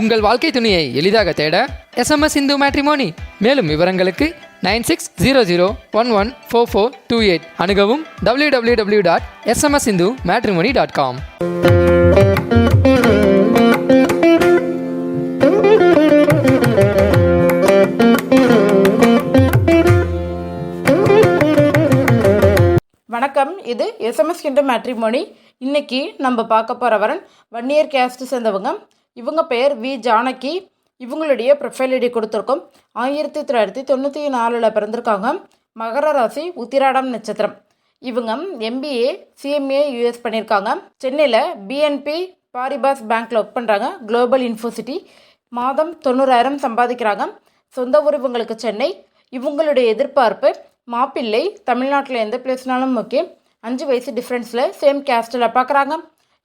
உங்கள் வாழ்க்கை துணையை எளிதாக தேட எஸ்எம்எஸ் இந்து மேட்ரிமோனி மேலும் விவரங்களுக்கு nine six zero zero one one four four two eight அணுகவும் W W W dot SMS Hindu matrimony dot com வணக்கம் இது எஸ்எம்எஸ் கிண்ட மேட்ரிமோனி இன்னைக்கு நம்ம பார்க்க போகிறவரன் வன்னியர் கேஸ்ட்டு சேர்ந்தவங்க. இவங்க பெயர் வி. ஜானகி. இவங்களுடைய ப்ரொஃபைல் ஐடி கொடுத்துருக்கோம். ஆயிரத்தி தொள்ளாயிரத்தி தொண்ணூற்றி நாலில் பிறந்திருக்காங்க. மகர ராசி உத்திராடம் நட்சத்திரம். இவங்க எம்பிஏ சிஎம்ஏ யூஎஸ் பண்ணியிருக்காங்க. சென்னையில் பிஎன்பி பாரிபாஸ் பேங்க்கில் ஒர்க் பண்ணுறாங்க குளோபல் இன்ஃபோசிட்டி மாதம் தொண்ணூறாயிரம் சம்பாதிக்கிறாங்க. சொந்த ஊர் இவங்களுக்கு சென்னை. இவங்களுடைய எதிர்பார்ப்பு மாப்பிள்ளை தமிழ்நாட்டில் எந்த பிளேஸ்னாலும் ஓகே அஞ்சு வயசு டிஃப்ரென்ஸில் சேம் கேஸ்டில் பார்க்குறாங்க.